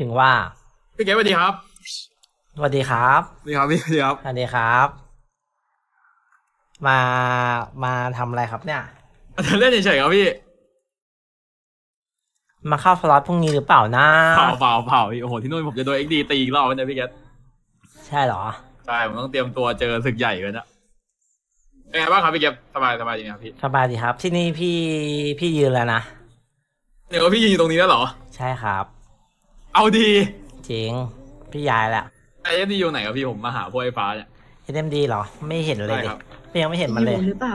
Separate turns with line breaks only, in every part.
ถึงว่า
พี่เก๋สวัสดีครับ
สวัสดีครับ
สวัสดีครับพี่สวัสดีครับ
สวัสดีครับ มามาทำอะไรครับเนี่ย
เล่นเฉยๆครับพี่
มาเข้าสล็อตพรุ่งนี้หรือเปล่านะ
เผาเผาเผาพี่โอ้โหที่นู่นผมจะโดนเอ็กดีตีอีกรอบนะพี่เก๋
ใช่เหรอ
ใช่ผมต้องเตรียมตัวเจอศึกใหญ่กันนะเป็นไงบ้างครับพี่เก๋สบายสบายจริงครับพี่
สบายดีครับ ที่นี่พี่พี่ยืนแล้วนะ
เดี๋ยวพี่ยืนอยู่ตรงนี้แล้วเหรอ
ใช่ครับ
เอาดี
จริง พี่ย้ายแล้ว
ไอ้เอ็กดีอยู่ไหนครับพี่ผมมาหาพวกไอ้ฟ้าเนี่ย
SMD เหรอ ไม่เห็นเลย
ใช่
ดิ
ครับ
พี่ยังไม่เห็นมันเลย
อยู่หรือเปล่า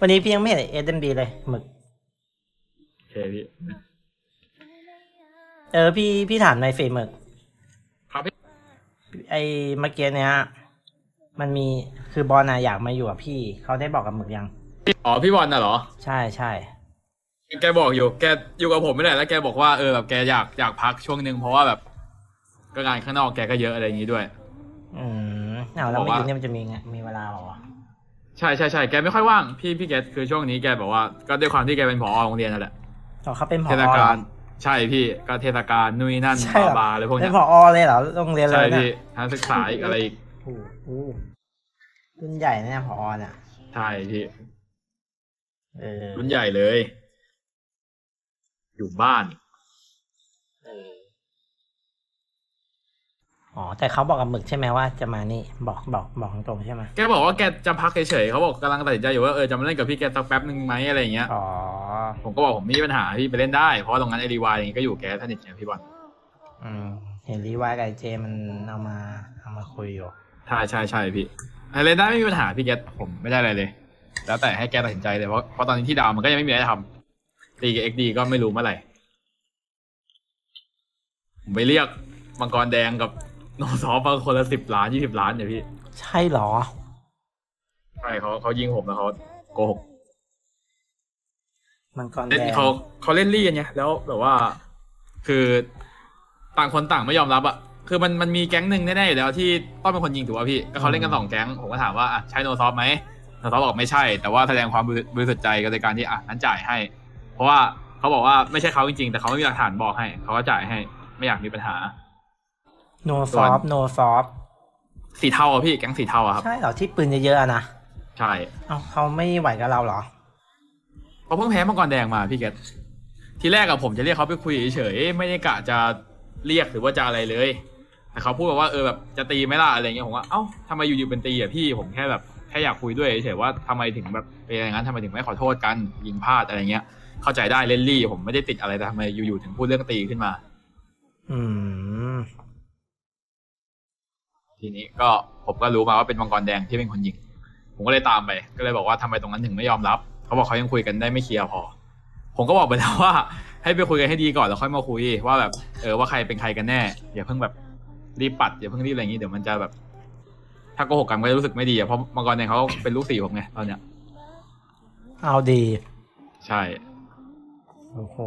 วันนี้พี่ยังไม่เห็น SMD เลยหมึก
โอเคพี่
เออพี่พี่ถามในเฟซหมึก
ครับพี่
ไอ้เมื่อกี้เนี้ยมันมีคือบอลนะอยากมาอยู่กับพี่เขาได้บอกกับหมึกยัง
อ๋อพี่บอลน่ะเหรอ
ใช่ใช่
แกบอกอยู่ แกอยู่กับผมไม่ได้แล้วแกบอกว่าเออแบบแกอยากอยากพักช่วงหนึ่งเพราะว่าแบบก็งานข้างนอกแกก็เยอะอะไรอย่างนี้ด้วย
อืมเอาแล้ว
บอก
ไม่
ว่า
อยู่เนี่ยมันจะมีไงมีเวลาเหรอ
ใช่ใช่ใช่แกไม่ค่อยว่างพี่พี่แกคือช่วงนี้แกบอกว่าก็ด้วยความที่แกเป็นผอโรงเรียนนั่นแหละ
ต่อเขาเป็นผอ
เทศ
เหร
กา
อ
ลใช่พี่ก็เทศกาลนู่นนนั่น
ใช่เหรอ
บาบาอะไรพวก
เป็
เนี้
น
ย
ผอเลยเหรอโรงเรียนเล
ใช่
ยเนี่
พี่
ย
ทางศึกษาอีกอะไรอีก
โอ้โหรุ่นใหญ่นะเนี่ยผอเนี่ย
ใช่พี่
เออ
รุ่นใหญ่เลย อยู่บ้าน
เอออ๋อแต่เขาบอกกับหมึกใช่ไหมว่าจะมานี่บอกบอกบอกตรงๆใช่ไหม
แกบอกว่าแกจะพักเฉยๆเขาบอกกำลังตัดสินใจอยู่ว่าเออจะมาเล่นกับพี่แกสักแป๊บหนึ่งไหมอะไรอย่างเงี้ย
อ๋อ
ผมก็บอกผมไม่มีปัญหาพี่ไปเล่นได้เพราะว่าตรงนั้นไอรีวายก็อยู่แกสนิทไงพี่บอล
อืมเห็นรีวายกับไอ้เจมันเอามาเอามาคุยอยู่
ใช่ใช่ใช่พี่เล่นได้ไม่มีปัญหาพี่แกผมไม่ได้อะไรเลย แล้วแต่ให้แกตัดสินใจเลยเพราะเพราะตอนนี้ที่ดาวมันก็ยังไม่มีอะไรทำ ตีกับเอ็กดีก็ไม่รู้เมื่อไหร่ผมไปเรียกมังกรแดงกับโนซอฟมาคนละสิบล้านยี่สิบล้านเนี่ยพี่
ใช่เหรอ
ใช่เขาเขายิงผมแล้วเขาโกหก
มันกร
เล่น
แดง
เขาเขาเล่นลี่กันไงแล้วแบบว่า คือต่างคนต่างไม่ยอมรับอะคือมันมันมีแก๊งหนึ่งแน่ๆอยู่แล้วที่ต้องเป็นคนยิงถูกป่ะพี่ก็เขาเล่นกันสองแก๊งผมก็ถามว่าอะใช่โนซอฟไหมโนซอฟบอกไม่ใช่แต่ว่าแสดงความบริสุทธิ์ใจกันในการที่อะนั้นจ่ายให้ เพราะว่าเขาบอกว่าไม่ใช่เขาจริงๆ แต่เขาไม่มีหลักฐานบอกให้ เขาก็จ่ายให้ ไม่อยากมีปัญหา
โนซอฟโนซอฟ
สีเทาอะพี่แก๊งสีเทาอะครับ
ใช่เหรอที่ปืนเยอะๆอะนะ
ใช่
เอ้าเขาไม่ไหวกับเราเหรอ
เขาเพิ่งแพ้มังกรแดงมาพี่เกตทีแรกอะผมจะเรียกเขาไปคุยเฉยๆไม่ได้กะจะเรียกหรือว่าจะอะไรเลย แต่เขาพูดมาว่าเออแบบจะตีไหมล่ะอะไรเงี้ยผมว่าเอ้าทำไมอยู่ๆเป็นตีอะพี่ผมแค่แบบแค่อยากคุยด้วยเฉยๆว่าทำไมถึงแบบเป็นอย่างนั้นทำไมถึงไม่ขอโทษกันยิงพลาดอะไรเงี้ย เข้าใจได้เล่นลี่ ผมไม่ได้ติดอะไรแต่ทำไมอยู่ๆถึงพูดเรื่องตีขึ้นมา
อืม
ทีนี้ก็ผมก็รู้มาว่าเป็นมังกรแดงที่เป็นคนยิง ผมก็เลยตามไป ก็เลยบอกว่าทำไมตรงนั้นถึงไม่ยอมรับ เขาบอกเขายังคุยกันได้ไม่เคลียร์พอ ผมก็บอกไปแล้วว่า ให้ไปคุยกันให้ดีก่อนแล้วค่อยมาคุยว่าแบบเออว่าใครเป็นใครกันแน่อย่าเพิ่งแบบรีบปัดอย่าเพิ่งรีบอะไรอย่างนี้เดี๋ยวมันจะแบบ ถ้าโกหกกันก็จะรู้สึกไม่ดีอะเพราะมังกรแดงเขาเป็นลูกศิษย์ผมไงตอนเนี้ย
เอาดี
ใช่
โอ้โห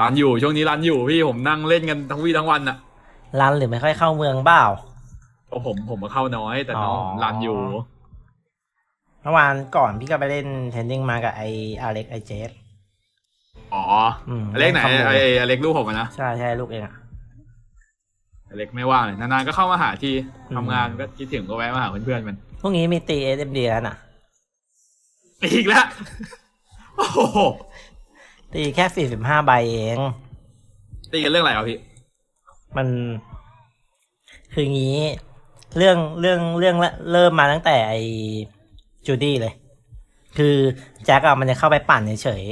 ร้านอยู่ช่วงนี้ร้านอยู่พี่ผมนั่งเล่นกันทั้งวี่ทั้งวันอะ
รันหรือไม่ค่อยเข้าเมืองเปล่า
เพราะผมผมมาเข้าน้อย แต่น้องผมร้านอยู่
เมื่อวานก่อนพี่ก็ไปเล่นเทนนิงมากับไออเล็กไอเจฟ
อ๋อ
อืม
อเล็กไหน
เล่นคอมโบ
ไอไอเล็กลูกผมอะนะ
ใช่ใช่ลูกเองอะ
อเล็กไม่ว่างเลยนานๆก็เข้ามาหาที
อืม
ทำงานก็คิดถึงก็แวะมาหาเพื่อนๆมัน
พรุ่งนี้มีตีเอสเอ็มดีแล้วน่ะ
อีกแล้ว โอ้โห
ตีแค่สี่สิบห้าใบเอง
ตีกันเรื่องอะไรครับพี่
มัน คืองี้ เรื่องเรื่องเรื่องเริ่มมาตั้งแต่ไอจูดี้เลย คือแจ็คอะมันจะเข้าไปปั่นเฉย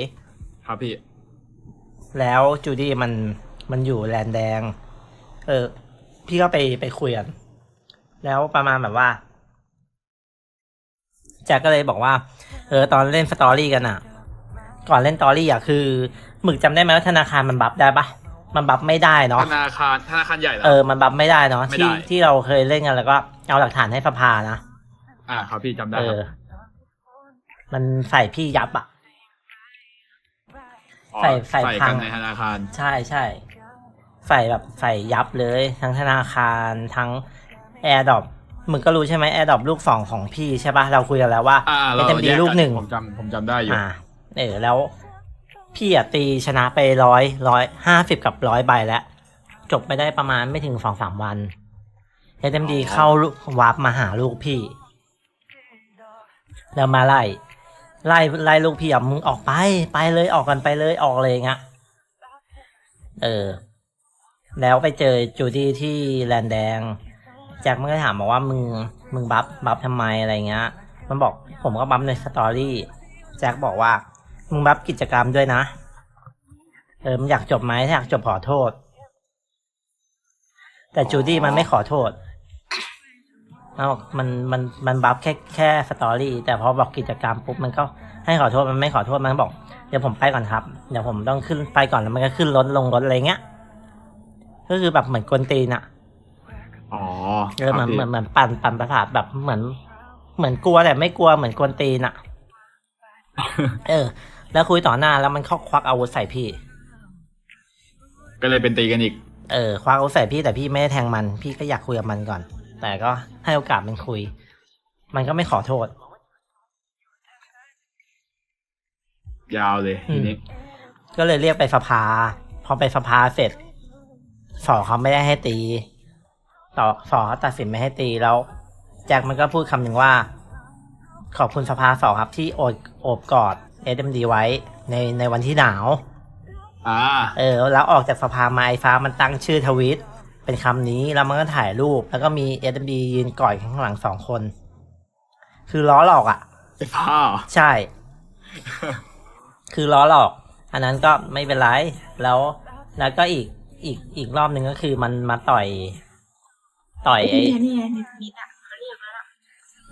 ครับพี่
ๆแล้วจูดี้มันมันอยู่แลนแดง เออ พี่ก็ไปไปคุยกัน แล้วประมาณแบบว่าแจ็คก็เลยบอกว่า เออ ตอนเล่นสตอรี่กันอะ ก่อนเล่นสตอรี่อะคือหมึกจำได้ไหมว่าธนาคารมันบัฟได้ปะมันบัฟไม่ได้เนาะ
ธนาคารธนาคารใหญ่เหรอ
เออ มันบัฟไม่ได้เนาะ
ไม่
ที่
ได้
ที่เราเคยเล่นกันแล้วก็เอาหลักฐานให้สภานะ
อ่าครับพี่จำได้
เอ
ครั
อ
บ
มันใส่พี่ยับอะ
อ๋อ
ใส่ใส่
ใส่
พั
กัน
ง
ในธนาคาร
ใช่ใช่ใส่แบบใส่ยับเลย ทั้งธนาคารทั้งแอร์ดอปมึงก็รู้ใช่ไหมแอร์ดอปลูกสองของพี่ใช่ปะเราคุยกันแล้วว่า
อ่าเรา
เอ็ม
แย
ดี
ก
ลูก
กัน
หนึ่ง
ผมจำผมจำได้อยู่
อ่า เออแล้วพพี่อะตีชนะไปร้อยร้อยห้าสิบกับร้อยใบแล้วจบไปได้ประมาณไม่ถึงสองสามวันเอ็มดีเข้าลูกวาร์ปมาหาลูกพี่ แล้วมาไล่ ไล่ไล่ลูกพี่อะมึงออกไป ไปเลยออกกันไปเลยออกเลยงะเออ แล้วไปเจอจูดี้ที่แลนแดงแจ็คมันก็ถามบอกว่ามึงมึงบัฟบัฟทำไมอะไรเงี้ย มันบอกผมก็บัฟในสตอรี่แจ็คบอกว่า มึงบัฟกิจกรรมด้วยนะ เออมึงอยากจบไหมถ้าอยากจบขอโทษ แต่จูดี้มันไม่ขอโทษเอามันมันมันบัฟแค่แค่สตอรี่ แต่พอบอกกิจกรรมปุ๊บมันก็ให้ขอโทษมันไม่ขอโทษมันบอกเดี๋ยวผมไปก่อนครับ เดี๋ยวผมต้องขึ้นไปก่อนแล้วมันก็ขึ้นรถลงรถอะไรเงี้ย ก็คือแบบเหมือนกวนตีนอะ
อ๋อ
เออเหมือน
ครับ
เหมือนเหมือนปั่นปั่นประสาทแบบเหมือน เหมือนกลัวแต่ไม่กลัวเหมือนกวนตีนอะเออ แล้วคุยต่อหน้าแล้วมันเข้าควักอาวุธใส่พี่
ก็เลยเป็นตีกันอีก
เออควักอาวุธใส่พี่แต่พี่ไม่ได้แทงมัน พี่ก็อยากคุยกับมันก่อน แต่ก็ให้โอกาสมันคุย มันก็ไม่ขอโทษ
ยาวเลย
อืม
ทีนี้
ก็เลยเรียกไปสภา พอไปสภาเสร็จ สอเขาไม่ได้ให้ตี ต่อสอเขาตัดสินไม่ให้ตีแล้ว แจ็คมันก็พูดคำหนึ่งว่า ขอบคุณสภาสองครับที่โอบโอบกอด เอ็มดีไว้ในในวันที่หนาว
อ่า
เออ แล้วออกจากสภามาไอฟ้ามันตั้งชื่อทวิต เป็นคำนี้แล้วมันก็ถ่ายรูป แล้วก็มีเอ็มดียืนกอดข้างหลังสองคน คือล้อหลอกอะ
ไอ้ฟ้าเหรอ
ใช่ คือล้อหลอก อันนั้นก็ไม่เป็นไร แล้ว แล้วก็อีกอีกอีกรอบหนึ่งก็คือมันมาต่อย ต่อยไอ้
นี่ไงนี่ไงในมีดอะเขาเรียกแล้วล่ะ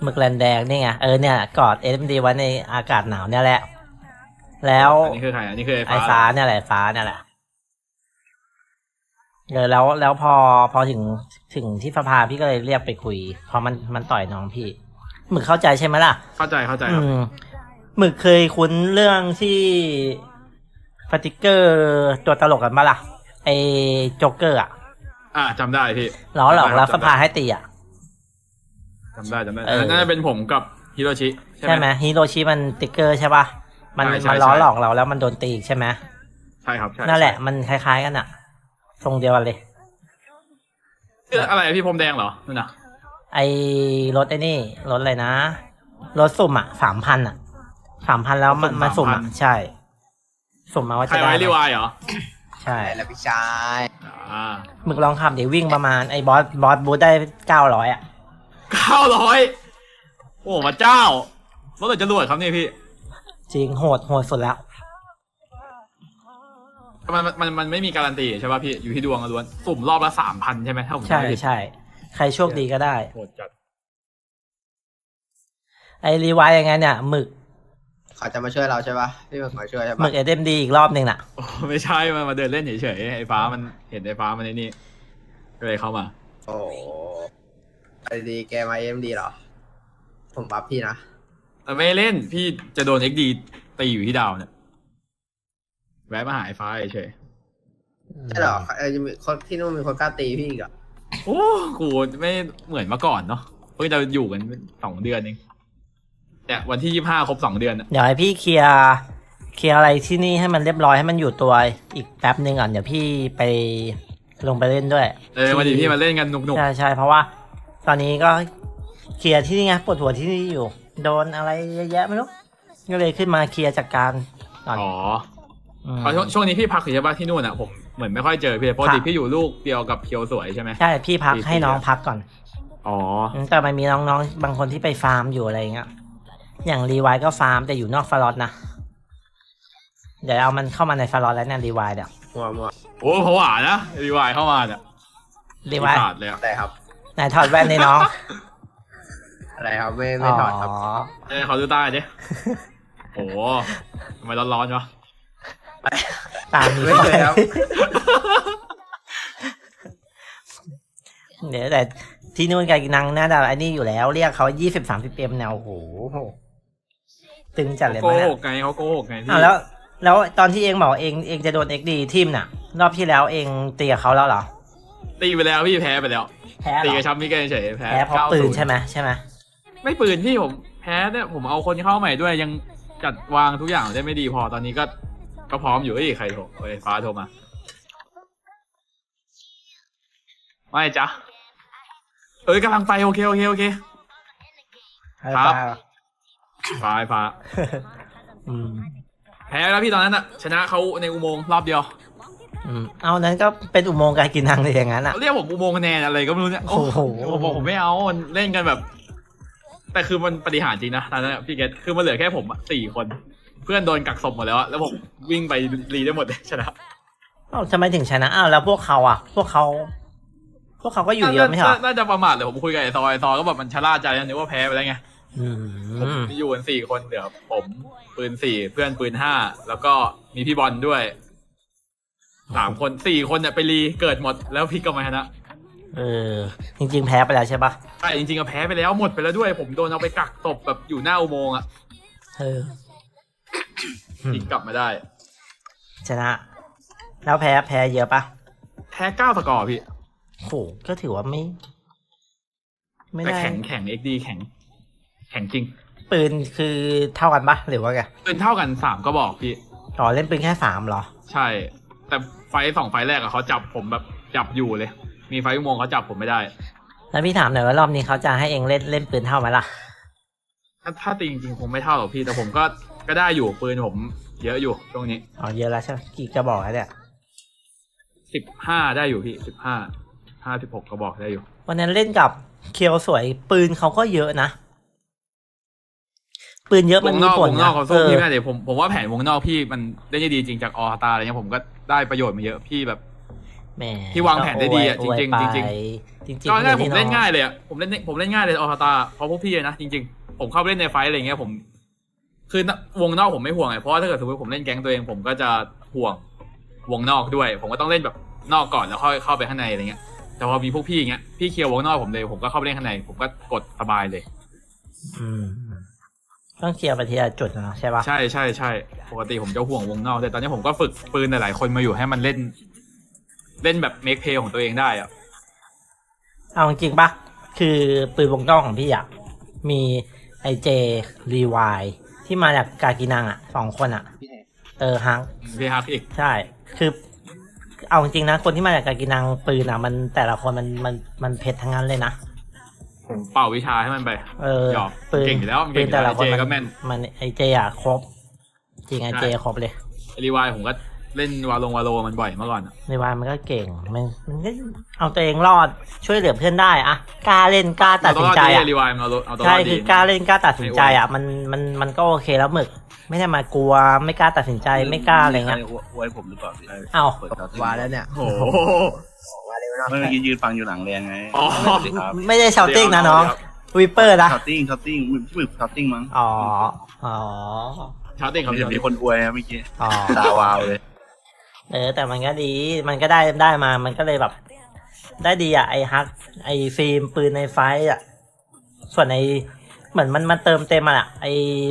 หมึกแลนแดงนี่ไง เออเนี่ย กอดเอ็มดีไว้ในอากาศหนาวเนี่ยแหละ แล้ว
อันนี้คือใครอันนี้คือ
ไอ้
ไอ้
ฟ้า
ฟ้า
เนี่ยแหละฟ้าเนี่ยแหละเออแล้วแล้วพอพอถึงถึงที่สภาพี่ก็เลยเรียกไปคุยเพราะมันมันต่อยน้องพี่หมึกเข้าใจใช่ไหมล่ะ
เข้าใจเข้าใจค
อื
รับ
มหมึกเคยคุ้นเรื่องที่สติกเกอร์ตัวตลกกันปะล่ะไอ้โจ๊กเกอร์อะ
อ่าจำได้พี่
ล้อหลอก
จำได้
แล้ว
จำได้
สภาให้ตีอะ
จำได้จำได้
เออ
น่าจะเป็นผมกับฮิโรชิใช่
ใช่
ไห
ไห
ม
มฮิโรชิมันสติกเกอร์ใช่ปะ มัน
ใช่ใช่
มันล้อ
ใช่
หลอกเราแล้วมันโดนตีอีกใช่ไหม
ใช่ครับใช่
นั่นแหละมันคล้ายๆกันอะทรงเดียวกันเลย
เอ้ยอะไรพี่พรมแดงเหรอนั่นน่ะ
ไอ้รถไอ้นี่รถอะไรนะ รถสุ่มอะสามพันอะสามพันแล้วมันมันสุ่มอะใช่ สุ่มมาว่า
ใคร
จะได้
ไว้
ไหม
รีวายเหรอ
ใช่
แล้วพี่ชาย
อ่า
หมึกลองขับเดี๋ยววิ่งประมาณไอ้บอสบอสบูธได้เก้าร้อยอะ
เก้าร้อยโอ้พระเจ้ารถเลยจะรวดครับนี่พี่
จริงโหดโหดสุดแล้ว
มันมันมันมันไม่มีการันตีใช่ป่ะพี่อยู่ที่ดวงล้วนสุ่มรอบละสามพันใช่ไหมถ้าผมจำ
ใช่
ไม่ผิด
ใช่ ใครโชคดีก็ได้
โหดจัด
ไอ้รีวายยังไงเนี่ยหมึก
เขาจะมาช่วยเราใช่ปะพี่มึงมาช่วยใช่
หมึ
ปะ
กเอเดมดีอีกรอบหนึ่งน่ะ
โอ้ไม่ใช่มันมาเดินเล่นเฉยๆไอ้ฟ้ามันเห็นไอ้ฟ้ามันในนี่ก็เลยเข้ามา
โอ้ไอดีแกมาเอ็มดีเหรอ ผมบัฟพี่นะ
แต่ไม่เล่นพี่จะโดนเอ็กดีตีอยู่ที่ดาวเนี่ยแวะมาหาไอ้ฟ้าเฉย
ใช่เหรอเออจะมีคนที่นู่นมีคนกล้าตีพี่อีกเหรอ
ๆโอ้กูไม่เหมือนเมื่อก่อนเนาะเพิ่งจะอยู่กันสองเดือนเองเนี่ยวันที่ยี่ห้าครบสองเดือนอะ
เดี๋ยวให้พี่เคลียร์เคลียร์อะไรที่นี่ให้มันเรียบร้อยให้มันอยู่ตัวอีกแป๊บหนึ่งก่อนเดี๋ยวพี่ไปลงไปเล่นด้วย
เออวันนี้พี่มาเล่นกันหนุก
ใช่ใช่เพราะว่า ตอนนี้ก็เคลียร์ที่นี่ไงปวดหัวที่นี่อยู่ โดนอะไรเยอะแยะไม่รู้ก็เลยขึ้นมาเคลียร์จัดการก่อน
ๆอ๋อ
ม
เพราะช่วงช่วงนี้พี่พักอยู่ใช่ปะที่นู่นอะผมเหมือนไม่ค่อยเจอพี่ปกติ
ค่ะ
พี่อยู่ลูกเดียวกับเพียวสวยใช่ไหม
ใช่พี่พัก
พี่
ให้น้อง
เคลียร์
พักก่อน
อ๋อ
อืมแต่มันมีน้องๆ บางคนที่ไปฟาร์มอยู่อะไรอย่างเงี้ยอย่างรีวายก็ฟาร์มแต่อยู่นอกฟลอตนะเดี๋ยวเอามันเข้ามาในฟลอตแล้วเนี่ยรีวายเดี๋ยว
มัวมัว
โอ้ผวานะรีวายเข้ามาเนี่ย
รีวาย
ขาดเลยอะ
อะไรครับ
ไหนถอดแว่นในน้อง
อะไรครับไม่ไม่ถอดครับ
เอ้ยเขาดูใต้ดิโอ้ทำไมร้อนๆวะ
ตามนี้
ไม่เคยครับ
เดี๋ยวแต่ที่นู่นกับนางน่าจะไอ้นี่อยู่แล้ว เรียกเขายี่สิบสามสิบเอ็มแนวโอ้โหตึงจัดเลย
โก
มั้ย
หกไงเขาโกหกไงพี่
อ้าวแล้ว แล้วตอนที่เองบอกเองเองจะโดนเอ็กดีทีมน่ะ รอบที่แล้วเองตีกับเขาแล้วเหรอ
ตีไปแล้วพี่แพ้ไปแล้ว
แพ้เห
ตี
รอ
กระชับมิกเฉยๆแพ้
แพ้เพราะ
90
ปืนใช่ไหมใช่ไหม
ไม่ปืนพี่ผมแพ้เนี่ยผมเอาคนเข้าใหม่ด้วยยังจัดวางทุกอย่างได้ไม่ดีพอตอนนี้ก็ก็พร้อมอยู่เอ้ยใครโทรไฟฟ้าโทรมาไม่จ๊ะเอ้ยกำลังไปโอเคโอเคโอเคครับฟ้าไฟฟ้า
อืม
แพ้แล้วพี่ตอนนั้นอะชนะเขาในอุโมงค์รอบเดียว
อืมเอานั้นก็เป็นอุโมงค์การกินนังเลยอย่างนั้นอะ
เรียกผมอุโมงค์คะแนนอะไรก็ไม่รู้เนี่ย
โอ้โห
ผมบอกผมไม่เอามันเล่นกันแบบ แต่คือมันปฏิหารย์จริงนะตอนนั้นอะพี่เกตคือมันเหลือแค่ผมอะสี่คน เพื่อนโดนกักศพหมดแล้วอะแล้วผมวิ่งไปรีได้หมดเลยชนะ
เอ้าทำไมถึงชนะอ้าวแล้วพวกเขาอะ พวกเขา พวกเขาก็อยู่เยอะไม่ใช่เหรอ
น่าน่าจะประมาทเลยผมคุยกับไอ้ซอยไอ้ซอยก็แบบมันชะล่าใจนะนึกว่าแพ้ไปแล้วไง
อื
ผม
ม
อยู่กันสี่คนเหลือผมปืนสี่เพื่อนปืนห้าแล้วก็มีพี่บอลด้วยสามคนสี่คนเนี่ยไปรีเกิดหมดแล้วพี่ก็มาชนะ
เออ จริง ๆ แพ้ไปแล้วใช่ปะ
ใช่จริงๆก็แพ้ไปแล้วหมดไปแล้วด้วย ผมโดนเอาไปกักตบแบบอยู่หน้าอุโมงค์อะ
เออ
พลิกกลับมาได้
ชนะ แล้วแพ้แพ้เยอะปะ
แพ้เก้าสกอร์พี่
โหก็ถือว่าไม่ ไม่
แต่
ได้
แข็งแข็งเอ็กดีแข็ง แข็งจริง
ปืนคือเท่ากันปะหรือว่าไง
ปืนเท่ากันสามก็บอกพี่
อ๋อเล่นปืนแค่สามเหรอ
ใช่ แต่ไฟท์สองไฟท์แรกอะเขาจับผมแบบจับอยู่เลย มีไฟท์อุโมงค์เขาจับผมไม่ได้
แล้วพี่ถามหน่อยว่ารอบนี้เขาจะให้เองเล่นเล่นปืนเท่าไหมล่ะ
ถ้าถ้าตีจริงๆคงไม่เท่าหรอกพี่แต่ผมก็ก็ได้อยู่ปืนผม เยอะอยู่ช่วงนี้
อ๋อเยอะแล้วใช่ไหมกี่กระบอกแล้วเนี่ย
สิบห้าได้อยู่พี่สิบห้าห้าสิบหกกระบอกได้อยู่
วันนั้นเล่นกับเคียวสวยปืนเขาก็เยอะนะ ปืนเยอะ
ว
มัน
ง
มี
นอก
ผล
วงน
นะ
อกเขา
เอ
สู้
อ
พี่แม่เดี๋ยวผมผมว่าแผนวงนอกพี่มันได้ดีจริงจากออตาอะไรเงี้ยผมก็ได้ประโยชน์มาเยอะพี่แบบ
แหม
ที่วางแผนได้ดีอะ
ก็อวย
จริงๆ
อวย
จริง
ไปจริงๆ
ตอนแรกผม
พี่
เล่น
อง
ง่ายเลยอะผมเล่นผมเล่นง่ายเลยออตาเพราะพวกพี่เลยนะจริง ๆ ผมเข้าไปเล่นในไฟท์อะไรเงี้ยผมคือวงนอกผมไม่ห่วงไงเพราะว่าถ้าเกิดสมมติผมเล่นแก๊งตัวเองผมก็จะห่วงวงนอกด้วย ผมก็ต้องเล่นแบบนอกก่อนแล้วค่อยเข้าไปข้างในอะไรเงี้ย แต่พอมีพวกพี่อย่างเงี้ยพี่เคลียร์วงนอกผมเลย ผมก็เข้าไปเล่นข้างใน ผมก็กดสบายเลย
อืมต้องเคลียร์ไปทีละจุดนะใช่ปะ
ใช่ใช่ใช่ปกติผมจะห่วงวงนอกแต่ตอนนี้ผมก็ฝึกปืนหลายๆคนมาอยู่ให้มันเล่น เล่นแบบเมคเพย์ของตัวเองได้อะ
เอาจริงๆปะคือปืนวงนอกของพี่อะมีไอเจรีวายที่มาจากกากินังอะสองคนอะเออฮัง
พี่ฮักอีก
ใช่ คือเอาจริงๆนะ คนที่มาจากกากินังปืนอะมันแต่ละคนมันมันมันเผ็ดทั้งนั้นเลยนะ
ผมเป่าวิชาให้มันไป
เออ
หยอก
ปืน
เก่งอยู่แล้วมัน
ปื
เก่ง
น
อยู่
แต่
แล้
ละ
ว
คน
เจ
มัน
ก็แม่น
มันไอเจอะครบ จริงไอเจ
ใช่
ครบเลย
รีวายผมก็ เล่นวาลงวาโลมันบ่อยเมื่อก่อนอะ
ในวายมันก็เก่ง มันมันก็เอาตัวเองรอดช่วยเหลือเพื่อนได้อะกล้าเล่นกล้าตัดสินใจ
เอาตัวรอ
อะ
ดีรีวายมันเอาตัวเอาตัวร
ใช่
อดดี
คือกล้าเล่นกล้าตัดสินใจอะมันมันมันก็โอเคแล้วหมึก ไม่ได้มากลัวไม่กล้าตัดสินใจไม่กล้าอะไรเงี้ย
อวยผมหรือเปล่าพี่
เอ้า
เปิดเตาติ้ง
วาแล้วเนี่ย
โอ้โห
วาเร็วเนาะ
เมื่อกี้ยืนฟังอยู่หลังเรียนไง
อ๋อ
สวัสดีครับ
ไม่ได้ชาวติ้งนะน้องวิปเปอร์นะ
เตาติ้งเตาติ้งพี่หมึกเตาติ้งมั้ง
อ๋ออ๋อ
ชาวติ่งเขา
มีแต่มีคนอวยนะเมื่อกี้
อ๋อ
ตาวาวเลย
เออ แต่มันก็ดี มันก็ได้ได้มา มันก็เลยแบบ ได้ดีอะไอฮัก ไอฟิล์มปืนในไฟท์อะส่วนไอเหมือนมันมาเติมเต็มอะไอ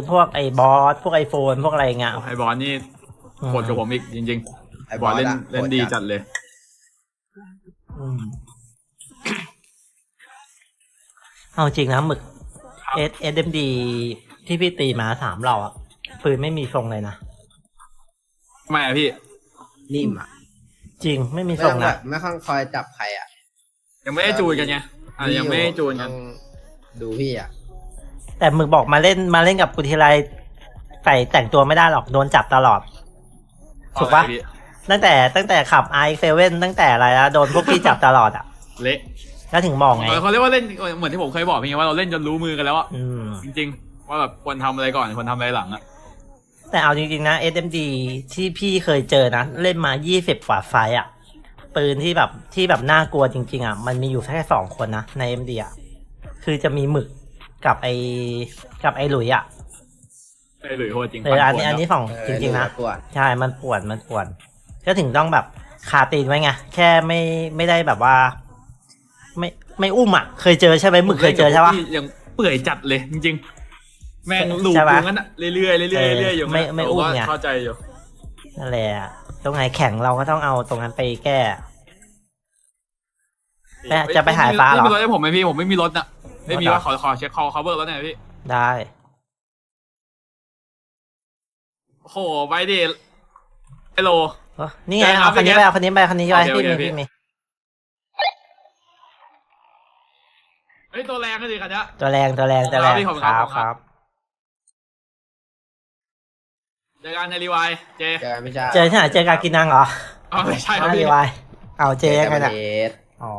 พวกไอบอสพวกไอโฟนพวกอะไรเงี้ย
ไอบอลนี่โหดกว่าผมอีกจริง
ไอ้
ๆบอลเล่น
อะ
เล่นดีจัดเลย
อืมเอาจริงนะหมึก
ครับ
เอสเอสเอ็มดีที่พี่ตีมาสามเราอะปืนไม่มีทรงเลยนะ
ไม่อะพี่
นิ่มอะ
จริงไม่มี
ไม่
ทร
ต้องงแบ
นะ
บไม่ต้องคอยจับใครอะ
ยังไม่ได้จูนกันไงอะยังไม่ได้จูนกัน
ต้องดูพี่อะ
แต่หมึกบอกมาเล่นมาเล่นกับกุทีไรใส่แต่งตัวไม่ได้หรอกโดนจับตลอด ถูกปะ
เอาไงพี่
ตั้งแต่ตั้งแต่ขับไอเซเว่นตั้งแต่อะไรแล้วโดนพวกพี่จับตลอดอะ
เละ
แล้วถึงบอกไง
เขาเรียกว่าเล่นเหมือนที่ผมเคยบอกพี่ไงว่าเราเล่นจนรู้มือกันแล้วอะ
อืม
จริง ๆ ว่าแบบควรทำอะไรก่อนควรทำอะไรหลังอะ
แต่เอาจริงๆนะ SMD ที่พี่เคยเจอนะ เล่นมา 20 กว่าไฟต์อะ ปืนที่แบบที่แบบน่ากลัวจริง ๆอะ มันมีอยู่แค่สองคนนะ ใน MD อะ คือจะมีหมึกกับไอกับไอหลุยอะ
ไอ้หลุยโหดจริง
เอออันนี้อันนี้สอง
เออ
จริงๆนะ
ปวด
ใช่ มันปวดมันปวดก็ถึงต้องแบบคาตีนไว้ไงแค่ไม่ไม่ได้แบบว่า ไม่ไม่อุ้มอะ เคยเจอใช่ไหมหมึกเคยเจอใช่ปะ
พี่ยังเปื่อยจัดเลยจริงๆ แม่งหลูบ
ใช่
อ
ปะ
ยู่งั้นอะเรื่อยๆเรื่อยๆเรื่อยๆอยู่
ไม่ไม่อุ้ม
ผก็
ไง
เข้าใจอยู่
นั่นแหละตรงไหนแข็งเราก็ต้องเอาตรงนั้นไปแก้ แม่จะไปหาฟ้าเหรอ
ไม่มีรถให้ผมไหมพี่ผมไม่มีรถน่ะไม่มี
รถเหรอ
ว่าขอขอเช็คคอ cover แล้วเนี่ยพี่
ได้
โอ้โหไปดิไอโล
เออนี่ไง
ได้ครั
เอา
บ
คันนี้
พี่
ไป
แก๊ส
เอาคันนี้ไปคันนี้ไป
โอเค
พี่
โอเค
มี
พี่
พี่มี
เฮ้ยตัวแรงก็ดีคันเนี้ย
ตัวแรงตัวแรงตัวแรง
ขอบคุณ
ค
ครั
รับบ ครับ
อกันในรีวายเจ
เจอกันไม่ใช่
เจอที่ไหนเจอการกินนังเหรอ
อ๋อไม่ใช่ครับ
ไม่
พี่
ไวเอาเจอยังไง
กัน
น่ะ
เดท
อ๋อ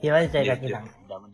คิดว่าจะเจอการกินนัง
เดี๋ยวมัน